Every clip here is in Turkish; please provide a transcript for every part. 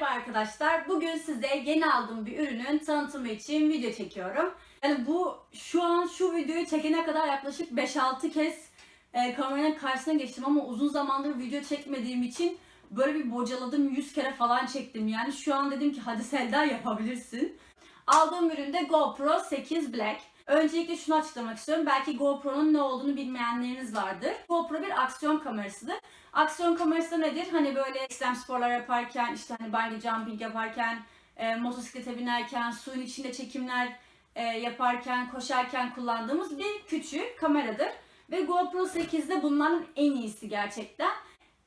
Merhaba arkadaşlar. Bugün size yeni aldığım bir ürünün tanıtımı için video çekiyorum. Yani bu şu an şu videoyu çekene kadar yaklaşık 5-6 kez e, kameranın karşısına geçtim ama uzun zamandır video çekmediğim için böyle bir bocaladım 100 kere falan çektim. Yani şu an dedim ki hadi Selda yapabilirsin. Aldığım ürün de GoPro 8 Black. Öncelikle şunu açıklamak istiyorum. Belki GoPro'nun ne olduğunu bilmeyenleriniz vardır. GoPro bir aksiyon kamerasıdır. Aksiyon kamerası nedir? Hani böyle ekstrem sporlar yaparken, işte hani bungee jumping yaparken, e, motosiklete binerken, suyun içinde çekimler e, yaparken, koşarken kullandığımız bir küçük kameradır. Ve GoPro 8'de bunların en iyisi gerçekten.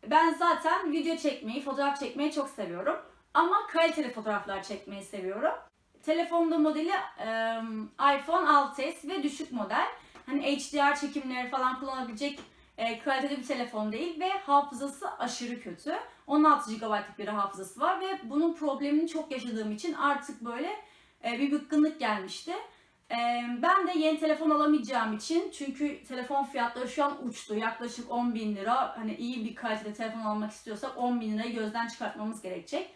Ben zaten video çekmeyi, fotoğraf çekmeyi çok seviyorum. Ama kaliteli fotoğraflar çekmeyi seviyorum. Telefonda modeli e, iPhone 6s ve düşük model. Hani HDR çekimleri falan kullanabilecek e, kaliteli bir telefon değil ve hafızası aşırı kötü. 16 GB'lık bir hafızası var ve bunun problemini çok yaşadığım için artık böyle e, bir bıkkınlık gelmişti. E, ben de yeni telefon alamayacağım için çünkü telefon fiyatları şu an uçtu. Yaklaşık 10 bin lira. Hani iyi bir kaliteli telefon almak istiyorsak 10 bin lirayı gözden çıkartmamız gerekecek.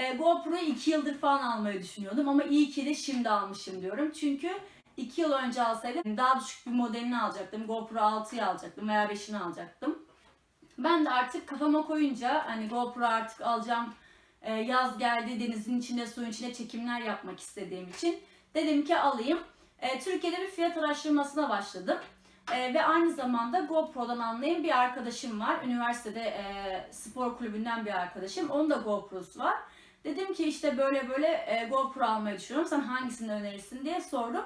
E, GoPro'yu 2 yıldır falan almayı düşünüyordum ama iyi ki de şimdi almışım diyorum. Çünkü 2 yıl önce alsaydım daha düşük bir modelini alacaktım. GoPro 6'yı alacaktım veya 5'ini alacaktım. Ben de artık kafama koyunca hani GoPro artık alacağım e, yaz geldi denizin içinde suyun içinde çekimler yapmak istediğim için dedim ki alayım. E, Türkiye'de bir fiyat araştırmasına başladım. E, ve aynı zamanda GoPro'dan anlayan bir arkadaşım var. Üniversitede e, spor kulübünden bir arkadaşım. Onun da GoPro'su var. Dedim ki işte böyle böyle e, GoPro almayı düşünüyorum. Sen hangisini önerirsin diye sordum.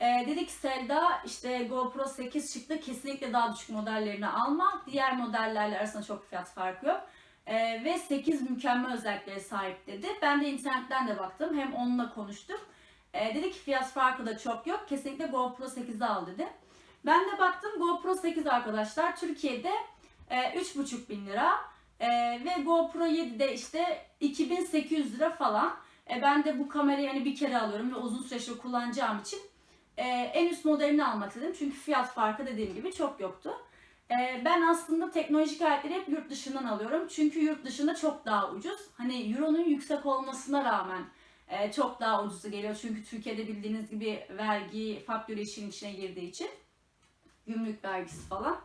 E, dedi ki Selda işte GoPro 8 çıktı. Kesinlikle daha düşük modellerini alma. Diğer modellerle arasında çok fiyat farkı yok. E, ve 8 mükemmel özelliklere sahip dedi. Ben de internetten de baktım. Hem onunla konuştuk. E, dedi ki fiyat farkı da çok yok. Kesinlikle GoPro 8'i al dedi. Ben de baktım GoPro 8 arkadaşlar Türkiye'de e, 3,5 bin lira. E, ve GoPro 7'de işte 2800 lira falan. E, ben de bu kamerayı hani bir kere alıyorum ve uzun süreçte kullanacağım için e, en üst modelini almak istedim. Çünkü fiyat farkı dediğim gibi çok yoktu. E, ben aslında teknolojik aletleri hep yurt dışından alıyorum. Çünkü yurt dışında çok daha ucuz. Hani euronun yüksek olmasına rağmen e, çok daha ucuzu geliyor. Çünkü Türkiye'de bildiğiniz gibi vergi faktörü işin içine girdiği için gümrük vergisi falan.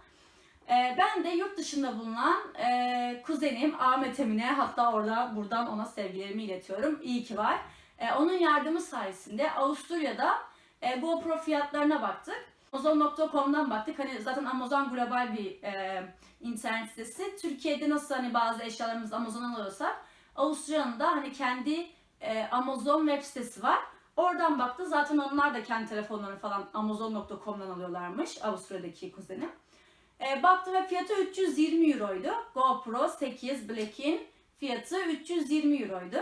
E, ben de yurt dışında bulunan e, kuzenim Ahmet Emine hatta orada buradan ona sevgilerimi iletiyorum. İyi ki var. E, onun yardımı sayesinde Avusturya'da e, GoPro fiyatlarına baktık. Amazon.com'dan baktık. Hani zaten Amazon global bir e, internet sitesi. Türkiye'de nasıl hani bazı eşyalarımızı Amazon'dan alıyorsak Avusturya'nın da hani kendi e, Amazon web sitesi var. Oradan baktı. Zaten onlar da kendi telefonlarını falan Amazon.com'dan alıyorlarmış. Avusturya'daki kuzenim. E, baktım ve fiyatı 320 euroydu. GoPro 8 Black'in fiyatı 320 euroydu.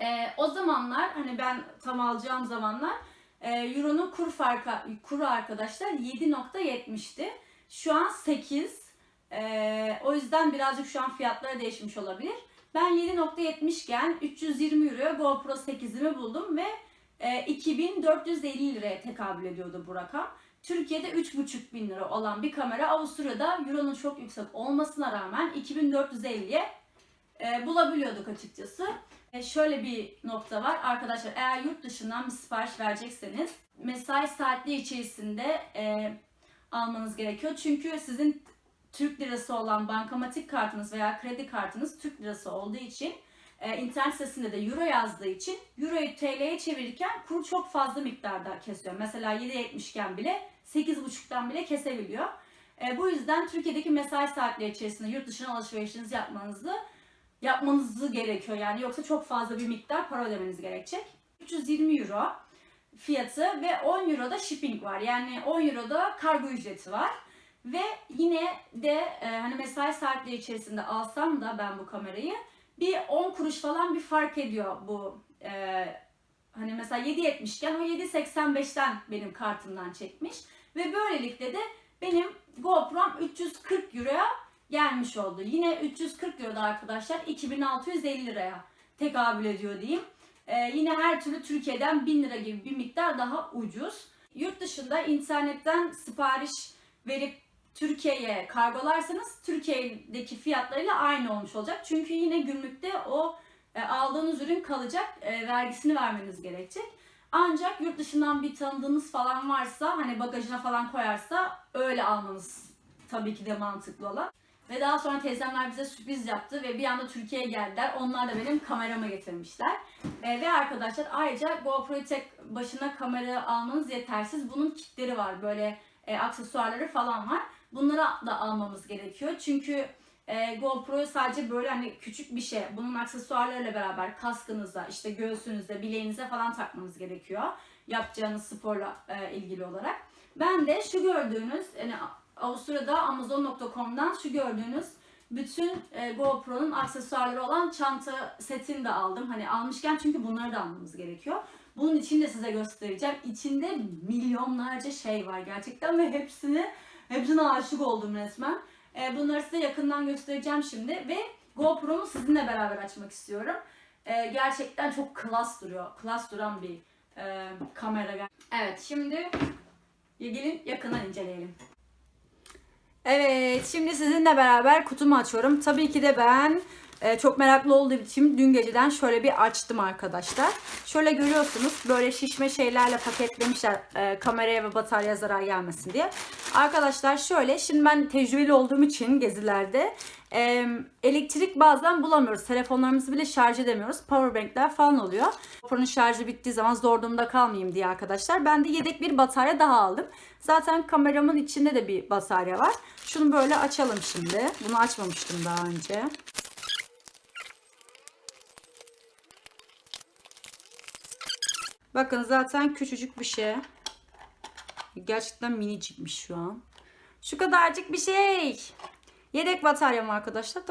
E, o zamanlar hani ben tam alacağım zamanlar e, Euro'nun kur farkı kuru arkadaşlar 7.70'ti. Şu an 8. E, o yüzden birazcık şu an fiyatları değişmiş olabilir. Ben 7.70 iken 320 euroya GoPro 8'imi buldum ve e, 2450 liraya tekabül ediyordu bu rakam. Türkiye'de 3,5 bin lira olan bir kamera Avusturya'da Euro'nun çok yüksek olmasına rağmen 2450'ye e, bulabiliyorduk açıkçası. E, şöyle bir nokta var arkadaşlar eğer yurt dışından bir sipariş verecekseniz mesai saatleri içerisinde e, almanız gerekiyor. Çünkü sizin Türk lirası olan bankamatik kartınız veya kredi kartınız Türk lirası olduğu için e, internet sitesinde de euro yazdığı için euroyu TL'ye çevirirken kur çok fazla miktarda kesiyor. Mesela 7.70 iken bile 8.5'tan bile kesebiliyor. E, bu yüzden Türkiye'deki mesai saatleri içerisinde yurt dışına alışverişinizi yapmanızı yapmanızı gerekiyor yani yoksa çok fazla bir miktar para ödemeniz gerekecek. 320 euro fiyatı ve 10 euro da shipping var. Yani 10 euro da kargo ücreti var. Ve yine de e, hani mesai saatleri içerisinde alsam da ben bu kamerayı bir 10 kuruş falan bir fark ediyor bu e, hani mesela 7.70 iken o 7.85'ten benim kartımdan çekmiş ve böylelikle de benim GoPro'm 340 euroya gelmiş oldu. Yine 340 euroda arkadaşlar 2650 liraya tekabül ediyor diyeyim. Ee, yine her türlü Türkiye'den 1000 lira gibi bir miktar daha ucuz. Yurt dışında internetten sipariş verip Türkiye'ye kargolarsanız Türkiye'deki fiyatlarıyla aynı olmuş olacak. Çünkü yine gümrükte o e, aldığınız ürün kalacak, e, vergisini vermeniz gerekecek. Ancak yurt dışından bir tanıdığınız falan varsa hani bagajına falan koyarsa öyle almanız tabii ki de mantıklı olan. Ve daha sonra teyzemler bize sürpriz yaptı ve bir anda Türkiye'ye geldiler. Onlar da benim kameramı getirmişler. E, ve arkadaşlar ayrıca GoPro'yu tek başına kamera almanız yetersiz. Bunun kitleri var böyle e, aksesuarları falan var. Bunları da almamız gerekiyor. Çünkü e, GoPro sadece böyle hani küçük bir şey. Bunun aksesuarlarıyla beraber kaskınıza, işte göğsünüze, bileğinize falan takmanız gerekiyor. Yapacağınız sporla e, ilgili olarak. Ben de şu gördüğünüz, yani Avusturya'da Amazon.com'dan şu gördüğünüz bütün e, GoPro'nun aksesuarları olan çanta setini de aldım. Hani almışken çünkü bunları da almamız gerekiyor. Bunun için de size göstereceğim. İçinde milyonlarca şey var gerçekten ve hepsini hepsine aşık oldum resmen. E, bunları size yakından göstereceğim şimdi ve GoPro'mu sizinle beraber açmak istiyorum. E, gerçekten çok klas duruyor. Klas duran bir e, kamera. Evet şimdi gelin yakından inceleyelim. Evet, şimdi sizinle beraber kutumu açıyorum. Tabii ki de ben e, çok meraklı olduğum için dün geceden şöyle bir açtım arkadaşlar. Şöyle görüyorsunuz böyle şişme şeylerle paketlemişler e, kameraya ve batarya zarar gelmesin diye. Arkadaşlar şöyle, şimdi ben tecrübeli olduğum için gezilerde e, elektrik bazen bulamıyoruz. Telefonlarımızı bile şarj edemiyoruz. Powerbankler falan oluyor. GoPro'nun şarjı bittiği zaman zor durumda kalmayayım diye arkadaşlar. Ben de yedek bir batarya daha aldım. Zaten kameramın içinde de bir batarya var. Şunu böyle açalım şimdi. Bunu açmamıştım daha önce. Bakın zaten küçücük bir şey. Gerçekten minicikmiş şu an. Şu kadarcık bir şey. Yedek bataryam arkadaşlar.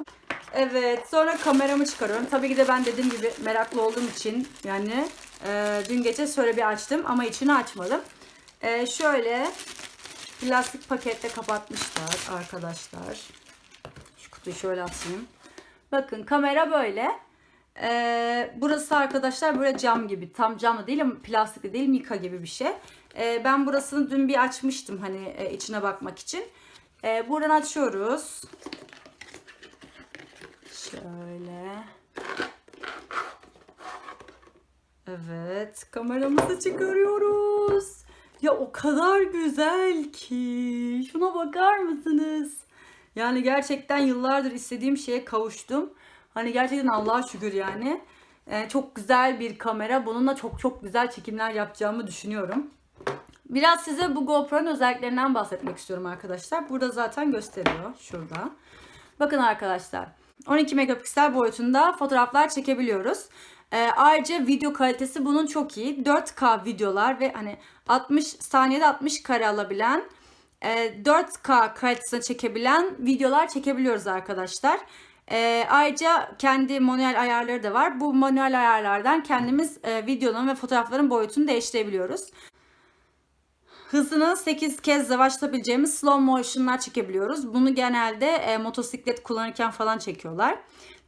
Evet sonra kameramı çıkarıyorum. Tabii ki de ben dediğim gibi meraklı olduğum için yani e, dün gece şöyle bir açtım ama içini açmadım. E, şöyle plastik pakette kapatmışlar arkadaşlar. Şu kutuyu şöyle atayım. Bakın kamera böyle. Ee, burası arkadaşlar böyle cam gibi. Tam cam da değil ama plastik değil mika gibi bir şey. Ee, ben burasını dün bir açmıştım hani e, içine bakmak için. Ee, buradan açıyoruz. Şöyle. Evet kameramızı çıkarıyoruz. Ya o kadar güzel ki. Şuna bakar mısınız? Yani gerçekten yıllardır istediğim şeye kavuştum. Hani gerçekten Allah'a şükür yani. Ee, çok güzel bir kamera. Bununla çok çok güzel çekimler yapacağımı düşünüyorum. Biraz size bu GoPro'nun özelliklerinden bahsetmek istiyorum arkadaşlar. Burada zaten gösteriyor. Şurada. Bakın arkadaşlar. 12 megapiksel boyutunda fotoğraflar çekebiliyoruz. Ee, ayrıca video kalitesi bunun çok iyi. 4K videolar ve hani 60 saniyede 60 kare alabilen e, 4K kalitesine çekebilen videolar çekebiliyoruz arkadaşlar. E, ayrıca kendi manuel ayarları da var. Bu manuel ayarlardan kendimiz e, videonun ve fotoğrafların boyutunu değiştirebiliyoruz. Hızını 8 kez yavaşlatabileceğimiz slow motion'lar çekebiliyoruz. Bunu genelde e, motosiklet kullanırken falan çekiyorlar.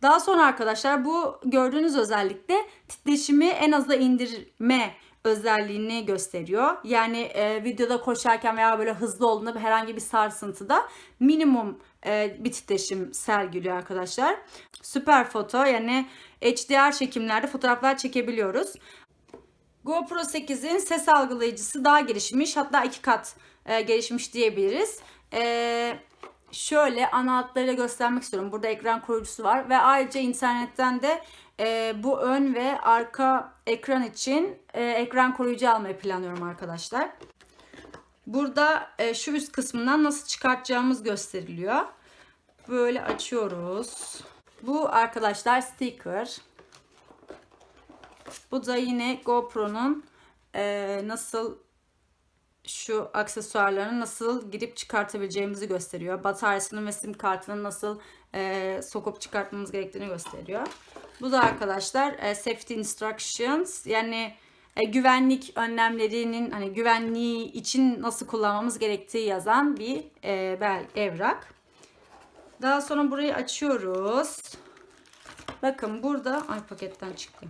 Daha sonra arkadaşlar bu gördüğünüz özellikle titreşimi en aza indirme özelliğini gösteriyor. Yani e, videoda koşarken veya böyle hızlı olduğunda herhangi bir sarsıntıda minimum e, bir titreşim sergiliyor arkadaşlar. Süper foto yani HDR çekimlerde fotoğraflar çekebiliyoruz. GoPro 8'in ses algılayıcısı daha gelişmiş hatta iki kat e, gelişmiş diyebiliriz. E, şöyle ana hatlarıyla göstermek istiyorum. Burada ekran koruyucusu var ve ayrıca internetten de e, bu ön ve arka ekran için e, ekran koruyucu almayı planlıyorum arkadaşlar. Burada e, şu üst kısmından nasıl çıkartacağımız gösteriliyor. Böyle açıyoruz. Bu arkadaşlar sticker. Bu da yine GoPro'nun e, nasıl şu aksesuarlarını nasıl girip çıkartabileceğimizi gösteriyor. Bataryasının ve sim kartının nasıl e, sokup çıkartmamız gerektiğini gösteriyor. Bu da arkadaşlar e, safety instructions yani e, güvenlik önlemlerinin hani güvenliği için nasıl kullanmamız gerektiği yazan bir e, bel evrak. Daha sonra burayı açıyoruz. Bakın burada ay paketten çıktı.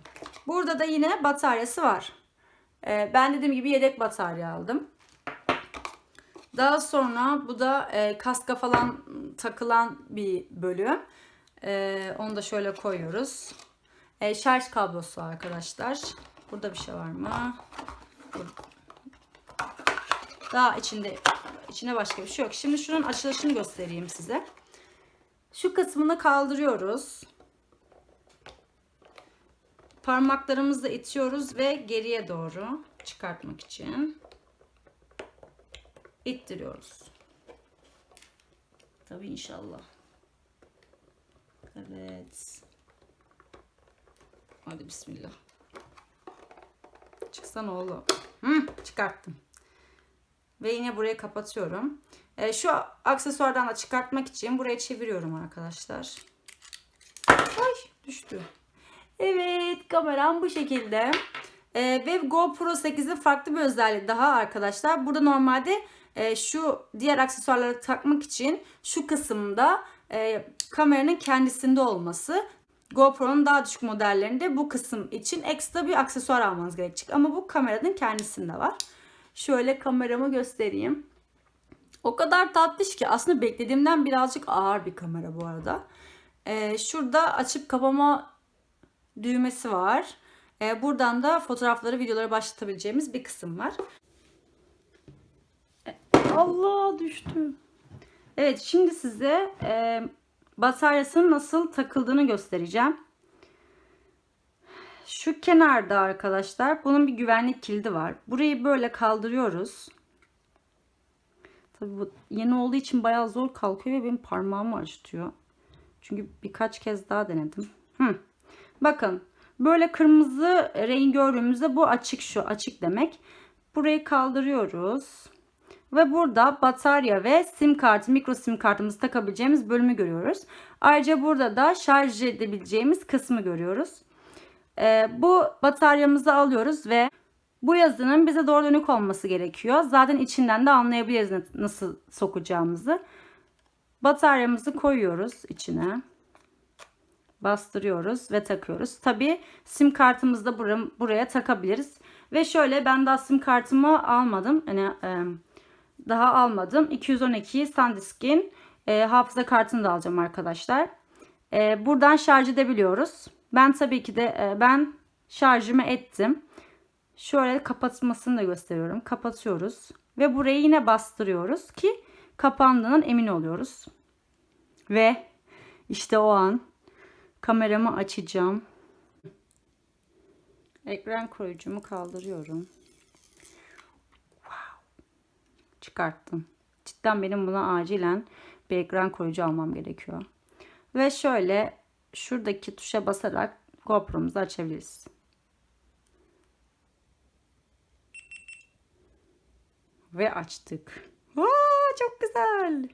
Burada da yine bataryası var. E, ben dediğim gibi yedek batarya aldım. Daha sonra bu da e, kaska falan takılan bir bölüm. E, onu da şöyle koyuyoruz. e, şarj kablosu arkadaşlar. Burada bir şey var mı? Daha içinde içine başka bir şey yok. Şimdi şunun açılışını göstereyim size. Şu kısmını kaldırıyoruz. Parmaklarımızla itiyoruz ve geriye doğru çıkartmak için ittiriyoruz. Tabii inşallah. Evet. Hadi bismillah. Çıksana oğlum. Hı, çıkarttım. Ve yine burayı kapatıyorum. E, şu aksesuardan da çıkartmak için buraya çeviriyorum arkadaşlar. Ay düştü. Evet kameram bu şekilde. E, ve GoPro 8'in farklı bir özelliği daha arkadaşlar. Burada normalde e, şu diğer aksesuarları takmak için şu kısımda e, kameranın kendisinde olması. GoPro'nun daha düşük modellerinde bu kısım için ekstra bir aksesuar almanız gerekecek. Ama bu kameranın kendisinde var. Şöyle kameramı göstereyim. O kadar tatlış ki aslında beklediğimden birazcık ağır bir kamera bu arada. Ee, şurada açıp kapama düğmesi var. Ee, buradan da fotoğrafları, videoları başlatabileceğimiz bir kısım var. Allah düştü. Evet şimdi size e, bataryasının nasıl takıldığını göstereceğim. Şu kenarda arkadaşlar bunun bir güvenlik kilidi var. Burayı böyle kaldırıyoruz. Tabii bu yeni olduğu için bayağı zor kalkıyor ve benim parmağımı acıtıyor. Çünkü birkaç kez daha denedim. Hı. Bakın böyle kırmızı renk gördüğümüzde bu açık şu açık demek. Burayı kaldırıyoruz. Ve burada batarya ve sim kartı, mikro sim kartımızı takabileceğimiz bölümü görüyoruz. Ayrıca burada da şarj edebileceğimiz kısmı görüyoruz. Ee, bu bataryamızı alıyoruz ve bu yazının bize doğru dönük olması gerekiyor. Zaten içinden de anlayabiliriz nasıl sokacağımızı. Bataryamızı koyuyoruz içine. Bastırıyoruz ve takıyoruz. Tabi sim kartımızı da buraya, buraya takabiliriz. Ve şöyle ben daha sim kartımı almadım. Yani e, daha almadım. 212 SanDisk'in e, hafıza kartını da alacağım arkadaşlar. E, buradan şarj edebiliyoruz. Ben tabii ki de e, ben şarjımı ettim. Şöyle kapatmasını da gösteriyorum. Kapatıyoruz. Ve burayı yine bastırıyoruz ki kapandığından emin oluyoruz. Ve işte o an kameramı açacağım. Ekran koruyucumu kaldırıyorum. Çıkarttım. Cidden benim buna acilen bir ekran koruyucu almam gerekiyor. Ve şöyle şuradaki tuşa basarak GoPro'muzu açabiliriz. Ve açtık. Aa, çok güzel.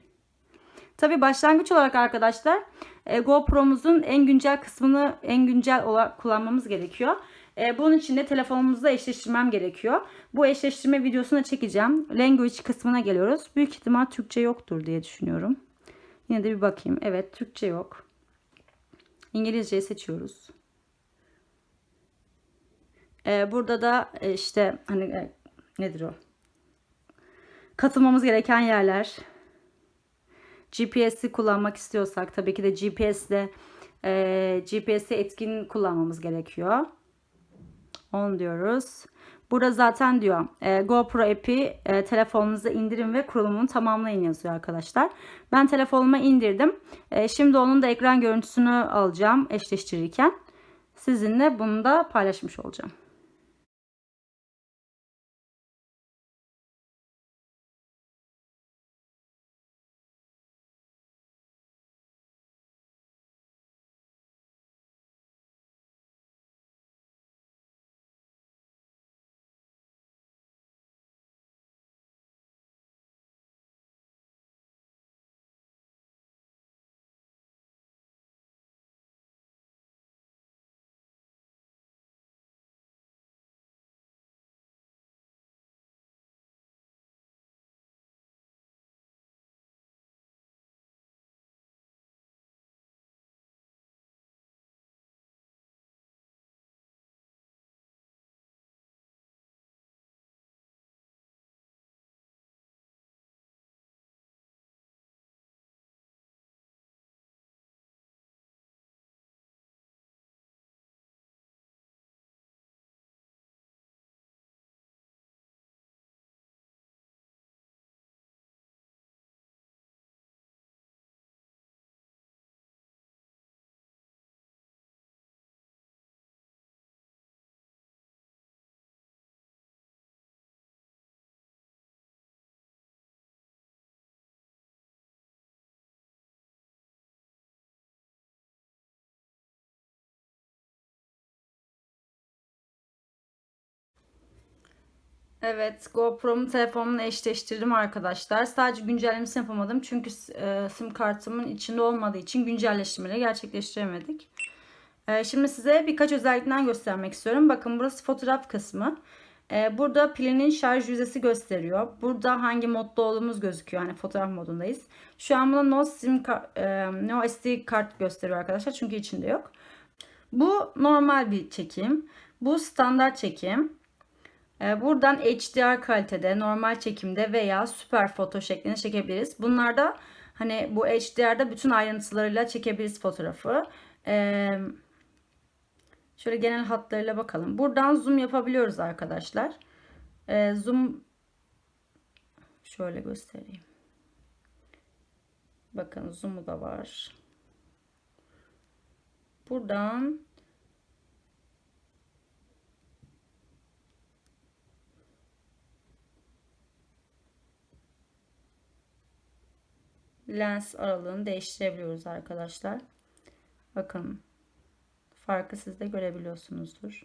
Tabi başlangıç olarak arkadaşlar e, GoPro'muzun en güncel kısmını en güncel olarak kullanmamız gerekiyor. E, bunun için de telefonumuzla eşleştirmem gerekiyor. Bu eşleştirme videosunu çekeceğim. Language kısmına geliyoruz. Büyük ihtimal Türkçe yoktur diye düşünüyorum. Yine de bir bakayım. Evet Türkçe yok. İngilizceyi seçiyoruz. E, burada da e, işte hani e, nedir o? Katılmamız gereken yerler. GPS'i kullanmak istiyorsak tabii ki de GPS'le e, GPS'i etkin kullanmamız gerekiyor. On diyoruz. Burada zaten diyor e, GoPro app'i e, telefonunuza indirin ve kurulumunu tamamlayın yazıyor arkadaşlar. Ben telefonuma indirdim. E, şimdi onun da ekran görüntüsünü alacağım eşleştirirken. Sizinle bunu da paylaşmış olacağım. Evet GoPro'mu telefonumla eşleştirdim arkadaşlar. Sadece güncellemesini yapamadım. Çünkü e, sim kartımın içinde olmadığı için güncelleştirmeleri gerçekleştiremedik. E, şimdi size birkaç özellikten göstermek istiyorum. Bakın burası fotoğraf kısmı. E, burada pilinin şarj yüzdesi gösteriyor. Burada hangi modda olduğumuz gözüküyor. Yani fotoğraf modundayız. Şu an buna no, sim e, no SD kart gösteriyor arkadaşlar. Çünkü içinde yok. Bu normal bir çekim. Bu standart çekim. Ee, Buradan HDR kalitede, normal çekimde veya süper foto şeklinde çekebiliriz. Bunlarda hani bu HDR'da bütün ayrıntılarıyla çekebiliriz fotoğrafı. Ee, şöyle genel hatlarıyla bakalım. Buradan zoom yapabiliyoruz arkadaşlar. Ee, zoom şöyle göstereyim. Bakın zoom'u da var. Buradan lens aralığını değiştirebiliyoruz arkadaşlar. Bakın farkı siz de görebiliyorsunuzdur.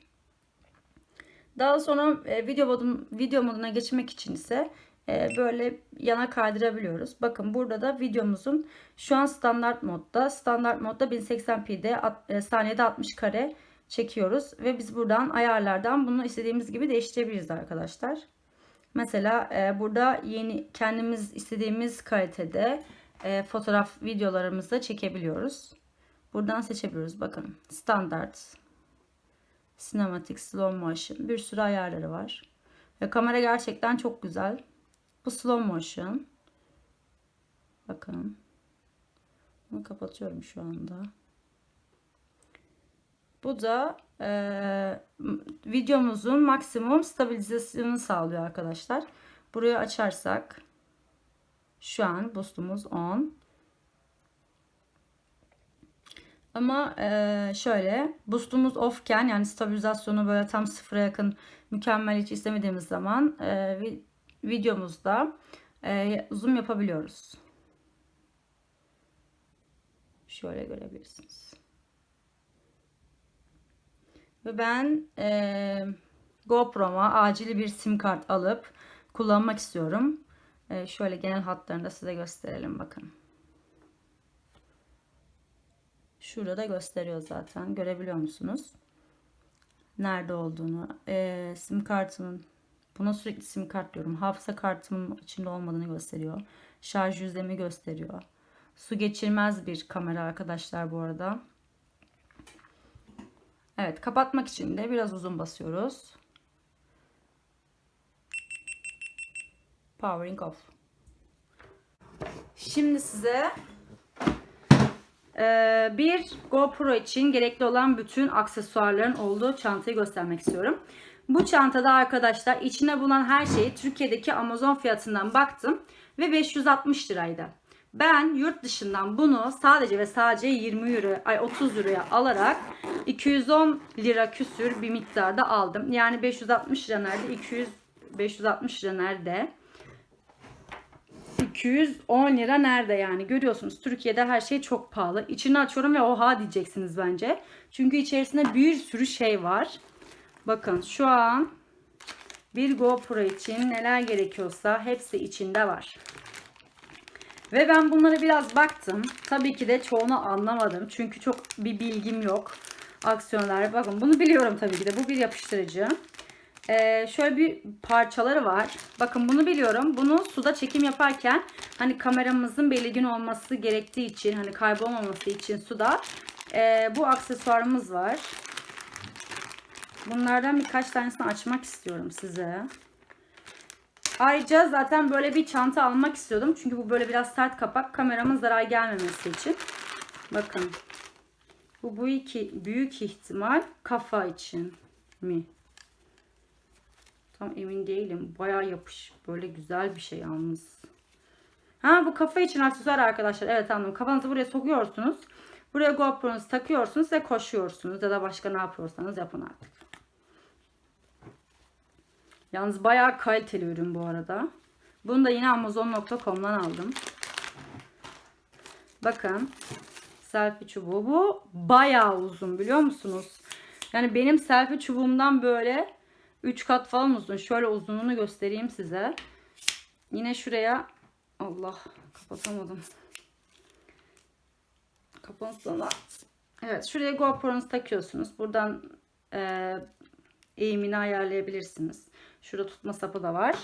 Daha sonra e, video modun video moduna geçmek için ise e, böyle yana kaydırabiliyoruz. Bakın burada da videomuzun şu an standart modda. Standart modda 1080p'de at- e, saniyede 60 kare çekiyoruz ve biz buradan ayarlardan bunu istediğimiz gibi değiştirebiliriz arkadaşlar. Mesela burada yeni kendimiz istediğimiz kalitede e, fotoğraf videolarımızı çekebiliyoruz. Buradan seçebiliyoruz. Bakın standart, sinematik, slow motion bir sürü ayarları var. Ve kamera gerçekten çok güzel. Bu slow motion. Bakın. Bunu kapatıyorum şu anda. Bu da e, videomuzun maksimum stabilizasyonunu sağlıyor arkadaşlar. Burayı açarsak şu an boostumuz 10. Ama e, şöyle boostumuz offken yani stabilizasyonu böyle tam sıfıra yakın mükemmel hiç istemediğimiz zaman e, vi- videomuzda e, zoom yapabiliyoruz. Şöyle görebilirsiniz. Ve ben e, GoPro'ma acil bir sim kart alıp kullanmak istiyorum. E, şöyle genel hatlarını da size gösterelim bakın. Şurada da gösteriyor zaten. Görebiliyor musunuz? Nerede olduğunu. E, sim kartımın buna sürekli sim kart diyorum. Hafıza kartımın içinde olmadığını gösteriyor. Şarj yüzdemi gösteriyor. Su geçirmez bir kamera arkadaşlar bu arada. Evet kapatmak için de biraz uzun basıyoruz. Powering off. Şimdi size eee, bir GoPro için gerekli olan bütün aksesuarların olduğu çantayı göstermek istiyorum. Bu çantada arkadaşlar içine bulunan her şeyi Türkiye'deki Amazon fiyatından baktım ve 560 liraydı. Ben yurt dışından bunu sadece ve sadece 20 euro, ay 30 liraya alarak 210 lira küsür bir miktarda aldım. Yani 560 lira nerede? 200 560 lira nerede? 210 lira nerede yani görüyorsunuz Türkiye'de her şey çok pahalı. İçini açıyorum ve oha diyeceksiniz bence. Çünkü içerisinde bir sürü şey var. Bakın şu an bir GoPro için neler gerekiyorsa hepsi içinde var. Ve ben bunlara biraz baktım. Tabii ki de çoğunu anlamadım. Çünkü çok bir bilgim yok. Aksiyonlar. Bakın bunu biliyorum tabii ki de. Bu bir yapıştırıcı. Ee, şöyle bir parçaları var. Bakın bunu biliyorum. Bunu suda çekim yaparken hani kameramızın belirgin olması gerektiği için hani kaybolmaması için suda ee, bu aksesuarımız var. Bunlardan birkaç tanesini açmak istiyorum size. Ayrıca zaten böyle bir çanta almak istiyordum. Çünkü bu böyle biraz sert kapak. Kameramın zarar gelmemesi için. Bakın. Bu, bu iki, büyük ihtimal kafa için mi? Tam emin değilim. Bayağı yapış. Böyle güzel bir şey yalnız. Ha bu kafa için aksesuar arkadaşlar. Evet anladım. Kafanızı buraya sokuyorsunuz. Buraya GoPro'nuzu takıyorsunuz ve koşuyorsunuz. Ya da başka ne yapıyorsanız yapın artık. Yalnız bayağı kaliteli ürün bu arada. Bunu da yine amazon.com'dan aldım. Bakın. Selfie çubuğu. Bu bayağı uzun biliyor musunuz? Yani benim selfie çubuğumdan böyle 3 kat falan uzun. Şöyle uzunluğunu göstereyim size. Yine şuraya Allah kapatamadım. Kapansın. Evet şuraya GoPro'nuzu takıyorsunuz. Buradan e, eğimini ayarlayabilirsiniz. Şurada tutma sapı da var.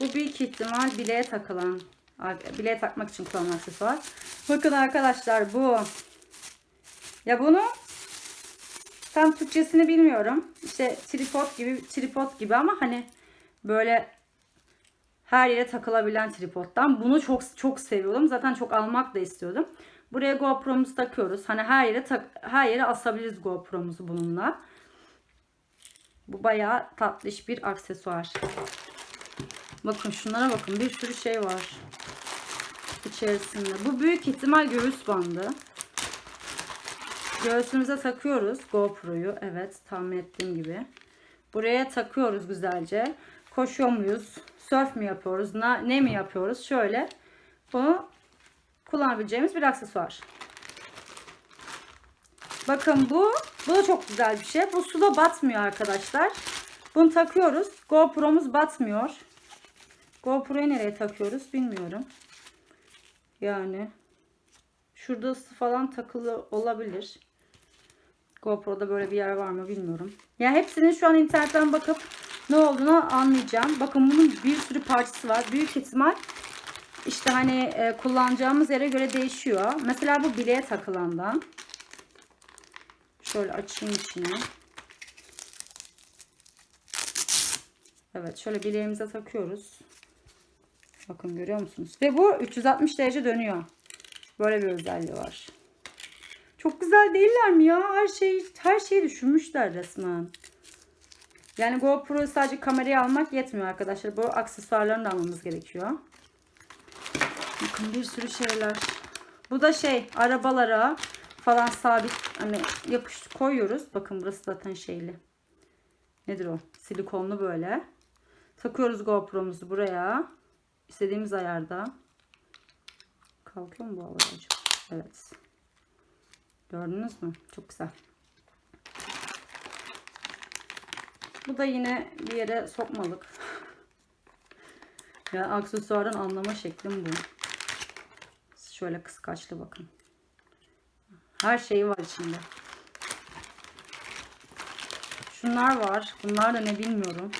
Bu büyük ihtimal bileğe takılan, bileğe takmak için kullanılan aksesuar. Bakın arkadaşlar bu. Ya bunu tam Türkçesini bilmiyorum. İşte tripod gibi, tripod gibi ama hani böyle her yere takılabilen tripoddan. Bunu çok çok seviyordum. Zaten çok almak da istiyordum. Buraya GoPro'muzu takıyoruz. Hani her yere tak, her yere asabiliriz GoPro'muzu bununla. Bu bayağı tatlış bir aksesuar. Bakın şunlara bakın. Bir sürü şey var. içerisinde. Bu büyük ihtimal göğüs bandı. Göğsümüze takıyoruz GoPro'yu. Evet tahmin ettiğim gibi. Buraya takıyoruz güzelce. Koşuyor muyuz? Surf mi yapıyoruz? Na, ne mi yapıyoruz? Şöyle. Bunu kullanabileceğimiz bir aksesuar. Bakın bu. Bu da çok güzel bir şey. Bu suda batmıyor arkadaşlar. Bunu takıyoruz. GoPro'muz batmyor. GoPro'yu nereye takıyoruz bilmiyorum. Yani şurada ısı falan takılı olabilir. GoPro'da böyle bir yer var mı bilmiyorum. Ya hepsinin şu an internetten bakıp ne olduğunu anlayacağım. Bakın bunun bir sürü parçası var. Büyük ihtimal işte hani e, kullanacağımız yere göre değişiyor. Mesela bu bileğe takılandan. Şöyle açayım içine. Evet şöyle bileğimize takıyoruz. Bakın görüyor musunuz? Ve bu 360 derece dönüyor. Böyle bir özelliği var. Çok güzel değiller mi ya? Her şey her şeyi düşünmüşler resmen. Yani GoPro'yu sadece kameraya almak yetmiyor arkadaşlar. Bu aksesuarlarını da almamız gerekiyor. Bakın bir sürü şeyler. Bu da şey arabalara falan sabit hani yapış koyuyoruz. Bakın burası zaten şeyli. Nedir o? Silikonlu böyle. Takıyoruz GoPro'muzu buraya. İstediğimiz ayarda. Kalkıyor mu bu hava acaba? Evet. Gördünüz mü? Çok güzel. Bu da yine bir yere sokmalık. ya aksesuarın anlama şeklim bu. Şöyle kıskaçlı bakın. Her şeyi var içinde. Şunlar var. Bunlar da ne bilmiyorum.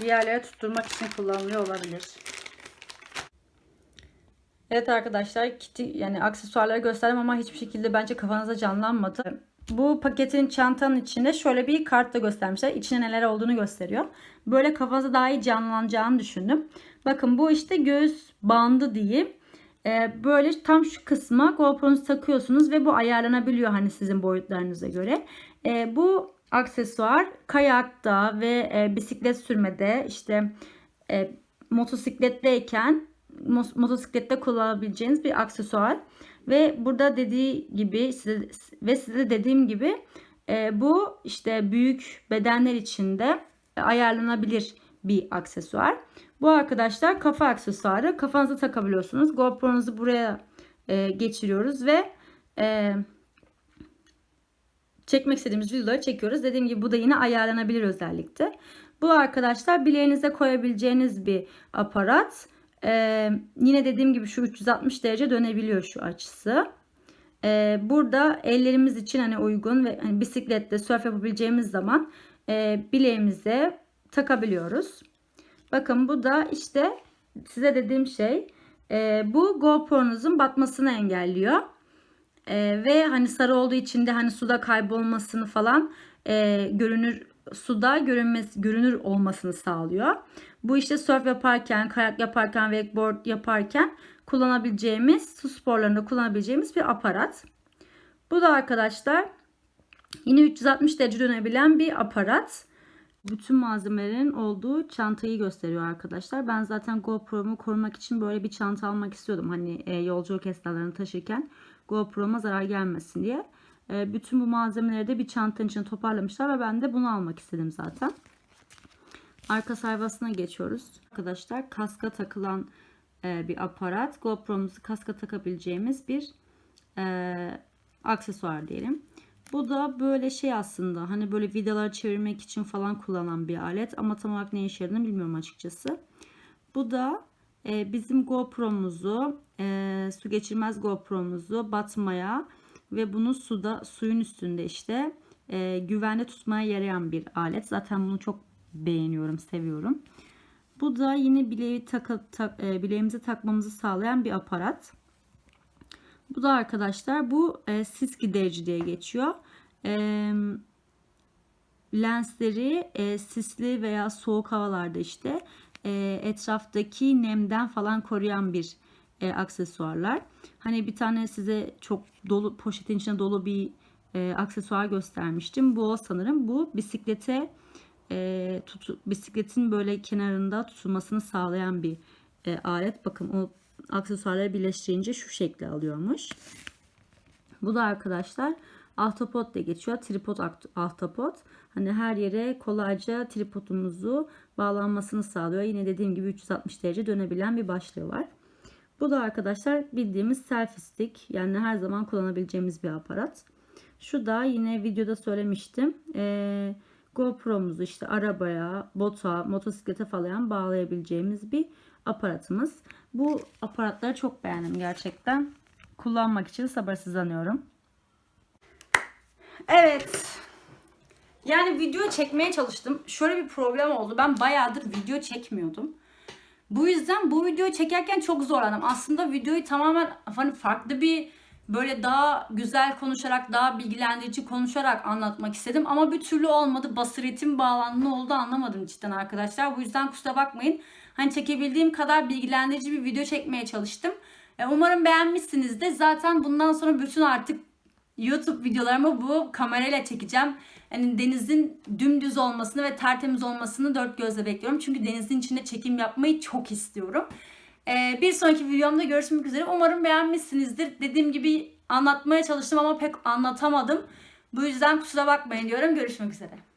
Bir yerlere tutturmak için kullanılıyor olabilir. Evet arkadaşlar kiti yani aksesuarları gösterdim ama hiçbir şekilde bence kafanıza canlanmadı. Bu paketin çantanın içinde şöyle bir kart da göstermişler. İçine neler olduğunu gösteriyor. Böyle kafanıza daha iyi canlanacağını düşündüm. Bakın bu işte göğüs bandı diyeyim. Ee, böyle tam şu kısma GoPro'nuzu takıyorsunuz ve bu ayarlanabiliyor hani sizin boyutlarınıza göre. Ee, bu aksesuar kayakta ve e, bisiklet sürmede işte e, motosikletteyken motosiklette kullanabileceğiniz bir aksesuar. Ve burada dediği gibi size, ve size dediğim gibi e, bu işte büyük bedenler içinde ayarlanabilir bir aksesuar. Bu arkadaşlar kafa aksesuarı. Kafanıza takabiliyorsunuz. GoPro'nuzu buraya e, geçiriyoruz ve e, çekmek istediğimiz videoları çekiyoruz. Dediğim gibi bu da yine ayarlanabilir özellikte. Bu arkadaşlar bileğinize koyabileceğiniz bir aparat. Ee, yine dediğim gibi şu 360 derece dönebiliyor şu açısı. Ee, burada ellerimiz için hani uygun ve hani bisikletle surf yapabileceğimiz zaman e, bileğimize takabiliyoruz. Bakın bu da işte size dediğim şey e, bu GoPro'nuzun batmasını engelliyor. E, ve hani sarı olduğu için de hani suda kaybolmasını falan görünür suda görünmesi, görünür olmasını sağlıyor. Bu işte surf yaparken, kayak yaparken, wakeboard yaparken kullanabileceğimiz, su sporlarında kullanabileceğimiz bir aparat. Bu da arkadaşlar yine 360 derece dönebilen bir aparat. Bütün malzemelerin olduğu çantayı gösteriyor arkadaşlar. Ben zaten GoPro'mu korumak için böyle bir çanta almak istiyordum. Hani e, yolculuk esnalarını taşırken GoPro'ma zarar gelmesin diye. E, bütün bu malzemeleri de bir çantanın içine toparlamışlar ve ben de bunu almak istedim zaten. Arka sayfasına geçiyoruz. Arkadaşlar kaska takılan e, bir aparat. GoPro'muzu kaska takabileceğimiz bir e, aksesuar diyelim. Bu da böyle şey aslında hani böyle vidaları çevirmek için falan kullanılan bir alet ama tam olarak ne işe yaradığını bilmiyorum açıkçası. Bu da e, bizim GoPro'muzu e, su geçirmez GoPro'muzu batmaya ve bunu suda suyun üstünde işte e, güvenli tutmaya yarayan bir alet. Zaten bunu çok beğeniyorum, seviyorum. Bu da yine bileği taka, tak, e, bileğimize takmamızı sağlayan bir aparat. Bu da arkadaşlar bu e, sis giderici diye geçiyor. E, lensleri e, sisli veya soğuk havalarda işte e, etraftaki nemden falan koruyan bir e, aksesuarlar. Hani bir tane size çok dolu poşetin içine dolu bir e, aksesuar göstermiştim. Bu o sanırım. Bu bisiklete e, tutu, bisikletin böyle kenarında tutulmasını sağlayan bir e, alet. Bakın o aksesuarları birleştirince şu şekli alıyormuş. Bu da arkadaşlar ahtapot diye geçiyor. Tripod aht- ahtapot. Hani her yere kolayca tripodumuzu bağlanmasını sağlıyor. Yine dediğim gibi 360 derece dönebilen bir başlığı var. Bu da arkadaşlar bildiğimiz selfie stick. Yani her zaman kullanabileceğimiz bir aparat. Şu da yine videoda söylemiştim. Ee, GoPro'muzu işte arabaya, bota, motosiklete falan bağlayabileceğimiz bir aparatımız. Bu aparatları çok beğendim gerçekten. Kullanmak için sabırsızlanıyorum. Evet. Yani video çekmeye çalıştım. Şöyle bir problem oldu. Ben bayağıdır video çekmiyordum. Bu yüzden bu videoyu çekerken çok zorlandım. Aslında videoyu tamamen hani farklı bir böyle daha güzel konuşarak, daha bilgilendirici konuşarak anlatmak istedim. Ama bir türlü olmadı. Basiretim bağlandı. Ne oldu anlamadım cidden arkadaşlar. Bu yüzden kusura bakmayın. Hani çekebildiğim kadar bilgilendirici bir video çekmeye çalıştım. E, Umarım beğenmişsinizdir. Zaten bundan sonra bütün artık YouTube videolarımı bu kamerayla çekeceğim. Yani denizin dümdüz olmasını ve tertemiz olmasını dört gözle bekliyorum. Çünkü denizin içinde çekim yapmayı çok istiyorum. Ee, bir sonraki videomda görüşmek üzere. Umarım beğenmişsinizdir. Dediğim gibi anlatmaya çalıştım ama pek anlatamadım. Bu yüzden kusura bakmayın diyorum. Görüşmek üzere.